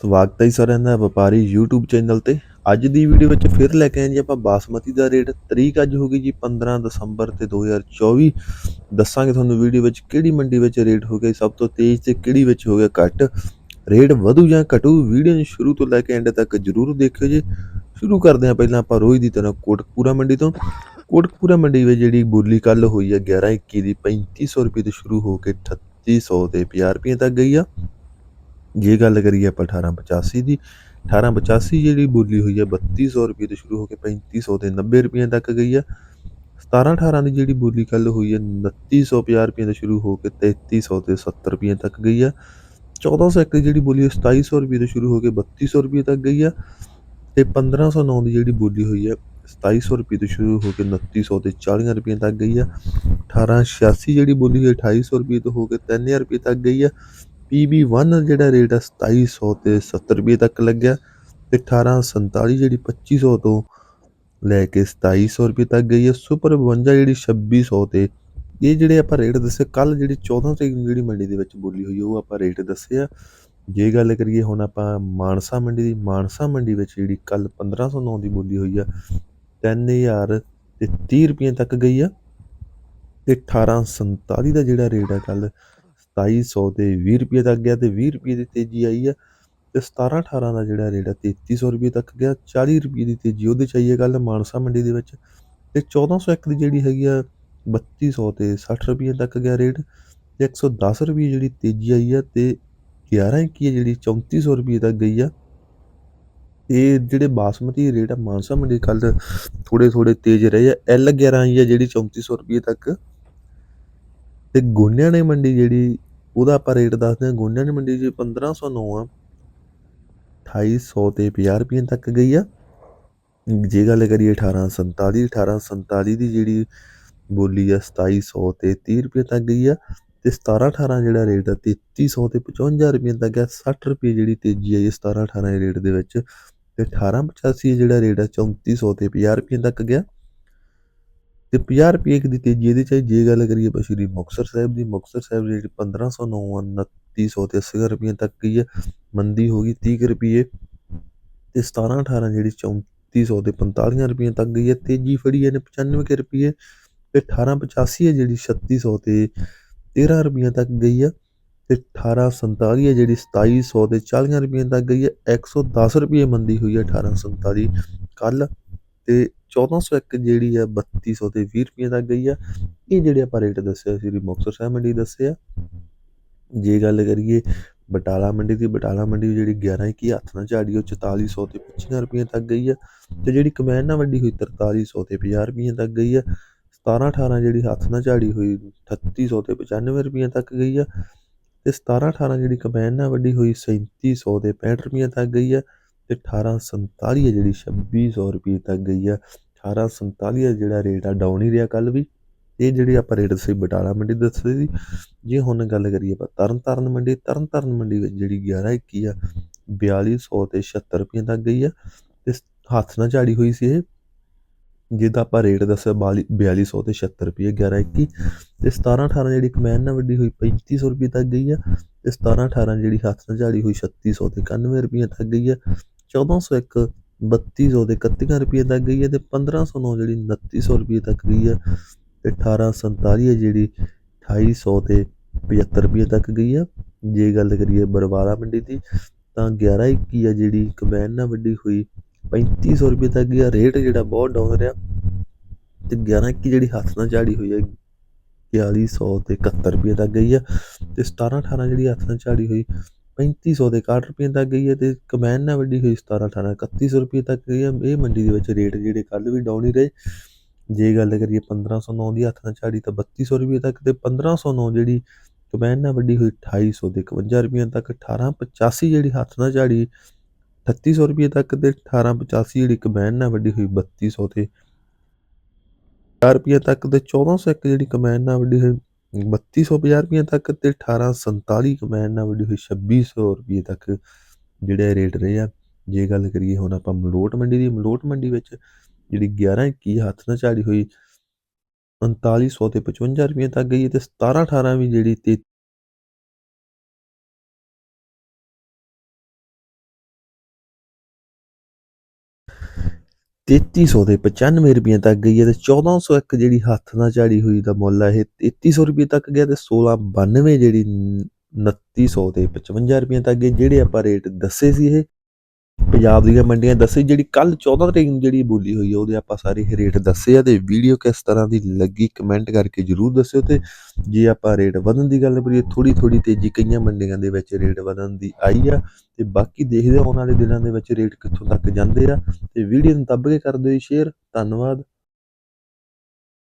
ਸਵਾਗਤ ਹੈ ਜੀ ਸਾਰਿਆਂ ਦਾ ਵਪਾਰੀ YouTube ਚੈਨਲ ਤੇ। ਅੱਜ ਦੀ ਵੀਡੀਓ ਵਿੱਚ ਫਿਰ ਲੈ ਕੇ ਆਏ ਜੀ ਆਪਾਂ ਬਾਸਮਤੀ ਦਾ ਰੇਟ। ਤਰੀਕ ਅੱਜ ਹੋ ਗਈ ਜੀ 15 ਦਸੰਬਰ ਤੇ 2024 ਦੱਸਾਂਗੇ ਤੁਹਾਨੂੰ ਵੀਡੀਓ ਵਿੱਚ ਕਿਹੜੀ ਮੰਡੀ ਵਿੱਚ ਰੇਟ ਹੋ ਗਿਆ ਸਭ ਤੋਂ ਤੇਜ਼ ਤੇ ਕਿਹੜੀ ਵਿੱਚ ਹੋ ਗਿਆ ਘੱਟ। ਰੇਟ ਵਧੂ ਜਾਂ ਘਟੂ ਵੀਡੀਓ ਨੂੰ ਸ਼ੁਰੂ ਤੋਂ ਲੈ ਕੇ ਐਂਡ ਤੱਕ ਜਰੂਰ ਦੇਖਿਓ ਜੀ। ਸ਼ੁਰੂ ਕਰਦੇ ਹਾਂ ਪਹਿਲਾਂ ਆਪਾਂ ਰੋਜ਼ ਦੀ ਤਰ੍ਹਾਂ ਕੋਟਕਪੂਰਾ ਮੰਡੀ ਤੋਂ। ਕੋਟਕਪੂਰਾ ਮੰਡੀ ਵਿੱਚ ਜਿਹੜੀ ਬੋਲੀ ਕੱਲ ਹੋਈ ਹੈ 11 21 ਦੀ 3500 ਰੁਪਏ ਤੋਂ ਸ਼ੁਰੂ ਹੋ ਕੇ 3800 ਤੇ 50 ਰੁਪਏ ਤੱਕ ਗਈ ਆ। ਜੇ ਗੱਲ ਕਰੀਏ ਆਪਾਂ 1885 ਦੀ 1885 ਜਿਹੜੀ ਬੋਲੀ ਹੋਈ ਹੈ 3200 ਰੁਪਏ ਤੋਂ ਸ਼ੁਰੂ ਹੋ ਕੇ 3500 ਤੇ 90 ਰੁਪਏ ਤੱਕ ਗਈ ਆ। 1718 ਦੀ ਜਿਹੜੀ ਬੋਲੀ ਕੱਲ ਹੋਈ ਹੈ 2950 ਰੁਪਏ ਤੋਂ ਸ਼ੁਰੂ ਹੋ ਕੇ 3300 ਤੇ 70 ਰੁਪਏ ਤੱਕ ਗਈ ਆ। 1401 ਦੀ ਜਿਹੜੀ ਬੋਲੀ ਹੈ 2700 ਰੁਪਏ ਤੋਂ ਸ਼ੁਰੂ ਹੋ ਕੇ 3200 ਰੁਪਏ ਤੱਕ ਗਈ ਆ। ਤੇ 1509 ਦੀ ਜਿਹੜੀ ਬੋਲੀ ਹੋਈ ਹੈ 2700 ਰੁਪਏ ਤੋਂ ਸ਼ੁਰੂ ਹੋ ਕੇ 2900 ਤੇ 40 ਰੁਪਏ ਤੱਕ ਗਈ ਆ। 1886 ਜਿਹੜੀ ਬੋਲੀ ਹੈ 2800 ਰੁਪਏ ਤੋਂ ਹੋ ਕੇ 3000 ਰੁਪਏ ਤੱਕ ਗਈ ਆ। PB1 ਜਿਹੜਾ ਰੇਟ ਆ 2700 ਤੇ 70 ਰੁਪਏ ਤੱਕ ਲੱਗਿਆ ਤੇ 1847 ਜਿਹੜੀ 2500 ਤੋਂ ਲੈ ਕੇ 2700 ਰੁਪਏ ਤੱਕ ਗਈ ਹੈ ਸੁਪਰ 52 ਜਿਹੜੀ 2600 ਤੇ, ਇਹ ਜਿਹੜੇ ਆਪਾਂ ਰੇਟ ਦੱਸੇ ਕੱਲ ਜਿਹੜੀ 14 ਤਰੀਕ ਨੂੰ ਜਿਹੜੀ ਮੰਡੀ ਦੇ ਵਿੱਚ ਬੋਲੀ ਹੋਈ ਉਹ ਆਪਾਂ ਰੇਟ ਦੱਸੇ ਆ। ਜੇ ਗੱਲ ਕਰੀਏ ਹੁਣ ਆਪਾਂ ਮਾਨਸਾ ਮੰਡੀ ਦੀ, ਮਾਨਸਾ ਮੰਡੀ ਵਿੱਚ ਜਿਹੜੀ ਕੱਲ 1509 ਦੀ ਬੋਲੀ ਹੋਈ ਆ 3000 ਤੇ 30 ਰੁਪਏ ਤੱਕ ਗਈ ਆ। ਤੇ 1847 ਦਾ ਜਿਹੜਾ ਰੇਟ ਆ ਕੱਲ 2700 ਤੇ 20 ਰੁਪਏ ਤੱਕ ਗਿਆ ਤੇ 20 ਰੁਪਏ ਦੀ ਤੇਜ਼ੀ ਆਈ ਆ ਤੇ 17 18 ਦਾ ਜਿਹੜਾ ਰੇਟ ਆ 3300 ਰੁਪਏ ਤੱਕ ਗਿਆ 40 ਰੁਪਏ ਦੀ ਤੇਜ਼ੀ ਉਹਦੇ ਚ ਆਈ ਹੈ ਕੱਲ ਮਾਨਸਾ ਮੰਡੀ ਦੇ ਵਿੱਚ ਤੇ 1401 ਦੀ ਜਿਹੜੀ ਹੈਗੀ ਆ 3200 ਤੇ 60 ਰੁਪਏ ਤੱਕ ਗਿਆ ਰੇਟ ਤੇ 110 ਰੁਪਏ ਜਿਹੜੀ ਤੇਜ਼ੀ ਆਈ ਆ ਤੇ 11 ਕੀ ਜਿਹੜੀ 3400 ਰੁਪਏ ਤੱਕ ਗਈ ਆ। ਇਹ ਜਿਹੜੇ ਬਾਸਮਤੀ ਰੇਟ ਆ, ਮਾਨਸਾ ਮੰਡੀ ਕੱਲ ਥੋੜੇ ਥੋੜੇ ਤੇਜ਼ ਰਹੇ ਆ, ਐਲ 11 ਆਈ ਆ ਜਿਹੜੀ 3400 ਰੁਪਏ ਤੱਕ। ਤੇ ਗੋਨਿਆਂ ਨੇ ਮੰਡੀ ਜਿਹੜੀ ਉਹਦਾ ਆਪਾਂ ਰੇਟ ਦੱਸਦੇ ਹਾਂ, ਗੋਨਿਆਂ ਦੀ ਮੰਡੀ ਜੀ 1509 ਆ। 2800 ਤੇ 50 ਰੁਪਏ ਤੱਕ ਗਈ ਆ। ਜੇ ਗੱਲ ਕਰੀਏ 1847 1847 ਦੀ ਜਿਹੜੀ ਬੋਲੀ ਆ 2700 ਤੇ 30 ਰੁਪਏ ਤੱਕ ਗਈ ਆ। ਤੇ 17 18 ਜਿਹੜਾ ਰੇਟ ਆ 3300 ਤੇ 55 ਰੁਪਏ ਤੱਕ ਗਿਆ 60 ਰੁਪਏ ਜਿਹੜੀ ਤੇਜ਼ੀ ਆਈ 17 18 ਦੇ ਰੇਟ ਦੇ ਵਿੱਚ। ਤੇ 1885 ਜਿਹੜਾ ਰੇਟ ਆ 3400 ਤੇ 50 ਰੁਪਏ ਤੱਕ ਗਿਆ। ਤੇ 50 ਰੁਪਏ ਦੀ ਤੇਜ਼ੀ ਇਹਦੇ ਚ ਜੇ ਗੱਲ ਕਰੀਏ ਆਪਾਂ ਸ਼੍ਰੀ ਮੁਕਤਸਰ ਸਾਹਿਬ ਦੀ, ਮੁਕਤਸਰ ਸਾਹਿਬ ਜਿਹੜੀ 1509 2900 ਤੇ 80 ਰੁਪਏ ਤੱਕ ਗਈ ਹੈ ਮੰਦੀ ਹੋ ਗਈ 30 ਰੁਪਏ ਤੇ 17 18 ਜਿਹੜੀ 3400 ਤੇ 45 ਰੁਪਏ ਤੱਕ ਗਈ ਹੈ ਤੇਜ਼ੀ ਫੜੀ ਹੈ ਇਹਨੇ 95 ਰੁਪਏ ਤੇ 1885 ਹੈ ਜਿਹੜੀ 3600 ਤੇ 13 ਰੁਪਏ ਤੱਕ ਗਈ ਹੈ ਤੇ 1847 ਹੈ ਜਿਹੜੀ 2700 ਤੇ 40 ਰੁਪਏ ਤੱਕ ਗਈ ਹੈ 110 ਰੁਪਏ ਮੰਦੀ ਹੋਈ ਹੈ 1847 ਕੱਲ ਤੇ 1401 ਜਿਹੜੀ ਆ 3200 ਤੇ 20 ਰੁਪਏ ਤੱਕ ਗਈ ਆ। ਇਹ ਜਿਹੜੇ ਆਪਾਂ ਰੇਟ ਦੱਸਿਆ ਸ੍ਰੀ ਮੁਕਤਸਰ ਸਾਹਿਬ ਮੰਡੀ ਦੱਸਿਆ। ਜੇ ਗੱਲ ਕਰੀਏ ਬਟਾਲਾ ਮੰਡੀ ਦੀ, ਬਟਾਲਾ ਮੰਡੀ ਜਿਹੜੀ 11 ਕੀ ਹੱਥ ਨਾਲ ਝਾੜੀ, ਉਹ 4400 ਤੇ 25 ਰੁਪਏ ਤੱਕ ਗਈ ਆ। ਤੇ ਜਿਹੜੀ ਕਮੈਨ ਨਾਲ ਵੱਡੀ ਹੋਈ 4300 ਤੇ 50 ਰੁਪਏ ਤੱਕ ਗਈ ਆ। 17 18 ਜਿਹੜੀ ਹੱਥ ਨਾਲ ਝਾੜੀ ਹੋਈ 3800 ਤੇ 95 ਰੁਪਏ ਤੱਕ ਗਈ ਆ। ਤੇ 17 18 ਜਿਹੜੀ ਕਮੈਨ ਨਾਲ ਵੱਡੀ ਹੋਈ 3700 ਤੇ 65 ਰੁਪਏ ਤੱਕ ਗਈ ਆ। ਅਤੇ ਅਠਾਰਾਂ ਸੰਤਾਲੀ ਹੈ ਜਿਹੜੀ ਛੱਬੀ ਸੌ ਰੁਪਈਏ ਤੱਕ ਗਈ ਆ। 1847 ਦਾ ਜਿਹੜਾ ਰੇਟ ਆ ਡਾਊਨ ਹੀ ਰਿਹਾ ਕੱਲ੍ਹ ਵੀ। ਇਹ ਜਿਹੜੀ ਆਪਾਂ ਰੇਟ ਦੱਸੇ, ਬਟਾਲਾ ਮੰਡੀ ਦੱਸਦੇ ਸੀ। ਜੇ ਹੁਣ ਗੱਲ ਕਰੀਏ ਆਪਾਂ ਤਰਨ ਤਾਰਨ ਮੰਡੀ ਤਰਨ ਤਾਰਨ ਮੰਡੀ ਵਿੱਚ ਜਿਹੜੀ 11 21 ਆ 4200 ਤੇ 76 ਰੁਪਏ ਤੱਕ ਗਈ ਆ। ਤੇ ਹੱਥ ਨਾਲ ਝਾੜੀ ਹੋਈ ਸੀ ਇਹ। ਜਿਹਦਾ ਆਪਾਂ ਰੇਟ ਦੱਸਿਆ 4200 ਤੇ 76 ਰੁਪਏ 11 21 ਤੇ 17 18 ਜਿਹੜੀ ਕਮੈਨ ਨਾਲ ਵੱਡੀ ਹੋਈ 3500 ਰੁਪਏ ਤੱਕ ਗਈ ਆ। ਤੇ 17 18 ਜਿਹੜੀ ਹੱਥ ਨਾਲ ਝਾੜੀ ਹੋਈ 3600 ਤੇ 91 ਰੁਪਏ ਤੱਕ ਗਈ ਆ। 1401 3200 ਤੇ 31 ਰੁਪਏ ਤੱਕ ਗਈ ਹੈ ਤੇ 1509 ਜਿਹੜੀ ਉਨੱਤੀ ਸੌ ਰੁਪਈਏ ਤੱਕ ਗਈ ਹੈ ਤੇ 1847 ਹੈ ਜਿਹੜੀ 2800 ਤੇ 75 ਰੁਪਈਏ ਤੱਕ ਗਈ ਹੈ। ਜੇ ਗੱਲ ਕਰੀਏ ਬਰਵਾਲਾ ਮੰਡੀ ਦੀ ਤਾਂ 11 21 ਹੈ ਜਿਹੜੀ ਕਮੈਨ ਨਾਲ ਵੱਡੀ ਹੋਈ 3500 ਰੁਪਏ ਤੱਕ ਗਿਆ ਰੇਟ ਜਿਹੜਾ ਬਹੁਤ ਡਾਊਨ ਰਿਹਾ ਤੇ 11 21 ਜਿਹੜੀ ਹੱਥ ਨਾਲ ਝਾੜੀ ਹੋਈ ਹੈ 4100 ਤੇ 71 ਰੁਪਏ ਤੱਕ ਗਈ ਆ ਤੇ 17 18 ਜਿਹੜੀ ਹੱਥ ਨਾਲ ਝਾੜੀ ਹੋਈ ਪੈਂਤੀ ਸੌ ਦੇ 61 ਰੁਪਏ ਤੱਕ ਗਈ ਹੈ ਅਤੇ ਕਮੈਨ ਨਾਲ ਵੱਡੀ ਹੋਈ ਸਤਾਰ੍ਹਾਂ ਅਠਾਰਾਂ, ਇਕੱਤੀ ਸੌ ਰੁਪਈਏ ਤੱਕ ਗਈ ਹੈ। ਇਹ ਮੰਡੀ ਦੇ ਵਿੱਚ ਰੇਟ ਜਿਹੜੇ ਕੱਲ੍ਹ ਵੀ ਡਾਊਨ ਹੀ ਰਹੇ। ਜੇ ਗੱਲ ਕਰੀਏ 1509 ਦੀ ਹੱਥ ਨਾਲ ਝਾੜੀ ਤਾਂ ਬੱਤੀ ਸੌ ਰੁਪਈਏ ਤੱਕ ਅਤੇ ਪੰਦਰਾਂ ਸੌ ਨੌ ਜਿਹੜੀ ਕਮੈਨ ਨਾਲ ਵੱਡੀ ਹੋਈ ਅਠਾਈ ਸੌ ਦੇ ਇਕਵੰਜਾ ਰੁਪਈਏ ਤੱਕ 1885 ਜਿਹੜੀ ਹੱਥ ਨਾਲ ਝਾੜੀ ਅਠੱਤੀ ਸੌ ਰੁਪਈਏ ਤੱਕ ਅਤੇ ਅਠਾਰਾਂ ਪਚਾਸੀ ਜਿਹੜੀ ਕਮੈਨ ਨਾਲ ਵੱਡੀ ਹੋਈ ਬੱਤੀ ਸੌ ਤੇ 4 ਰੁਪਈਏ ਤੱਕ ਤੇ 1401 ਜਿਹੜੀ ਕਮੈਨ ਨਾਲ ਵੱਡੀ ਹੋਈ ਬੱਤੀ ਸੌ ਪੰਜਾਹ ਰੁਪਈਏ ਤੱਕ ਤੇ 1847 ਕਮੈਨ ਨਾਲ ਵੱਡੀ ਹੋਈ ਛੱਬੀ ਸੌ ਰੁਪਈਏ ਤੱਕ ਜਿਹੜੇ ਰੇਟ ਰਹੇ ਆ ਜੇ ਗੱਲ ਕਰੀਏ ਹੁਣ ਆਪਾਂ ਮਲੋਟ ਮੰਡੀ ਦੀ ਮਲੋਟ ਮੰਡੀ ਵਿੱਚ ਜਿਹੜੀ 11 21 ਹੱਥ ਨਾਲ ਝਾੜੀ ਹੋਈ 3900 ਤੇ 55 ਰੁਪਏ ਤੱਕ ਗਈ ਤੇ 17 18 ਵੀ ਜਿਹੜੀ ਤੇ 3300 ਦੇ 95 ਰੁਪਏ ਤੱਕ ਗਈ ਹੈ ਤੇ 1401 ਜਿਹੜੀ ਹੱਥ ਨਾਲ ਝਾੜੀ ਹੋਈ ਦਾ ਮੁੱਲ ਹੈ, ਇਹ 3300 ਰੁਪਏ ਤੱਕ ਗਿਆ ਤੇ 1692 ਜਿਹੜੀ 2900 ਦੇ 55 ਰੁਪਏ ਤੱਕ ਗਈ ਜਿਹੜੇ ਆਪਾਂ ਰੇਟ ਦੱਸੇ ਸੀ ਇਹ ਪੰਜਾਬ ਦੀਆਂ ਮੰਡੀਆਂ ਦੱਸੇ, ਜਿਹੜੀ ਕੱਲ 14 ਤਰੀਕ ਨੂੰ ਜਿਹੜੀ ਬੋਲੀ ਹੋਈ ਹੈ ਉਹਦੇ ਆਪਾਂ ਸਾਰੇ ਰੇਟ ਦੱਸੇ ਆ ਤੇ ਵੀਡੀਓ ਕਿਸ ਤਰ੍ਹਾਂ ਦੀ ਲੱਗੀ ਕਮੈਂਟ ਕਰਕੇ ਜਰੂਰ ਦੱਸਿਓ ਤੇ ਜੇ ਆਪਾਂ ਰੇਟ ਵਧਣ ਦੀ ਗੱਲ ਕਰੀਏ ਥੋੜੀ ਥੋੜੀ ਤੇਜ਼ੀ ਕਈਆਂ ਮੰਡੀਆਂ ਦੇ ਵਿੱਚ ਰੇਟ ਵਧਣ ਦੀ ਆਈ ਆ ਤੇ ਬਾਕੀ ਦੇਖਦੇ ਹਾਂ ਆਉਣ ਵਾਲੇ ਦਿਨਾਂ ਦੇ ਵਿੱਚ ਰੇਟ ਕਿੱਥੋਂ ਤੱਕ ਜਾਂਦੇ ਆ ਤੇ ਵੀਡੀਓ ਨੂੰ ਦੱਬ ਕੇ ਕਰ ਦਿਓ ਸ਼ੇਅਰ, ਧੰਨਵਾਦ।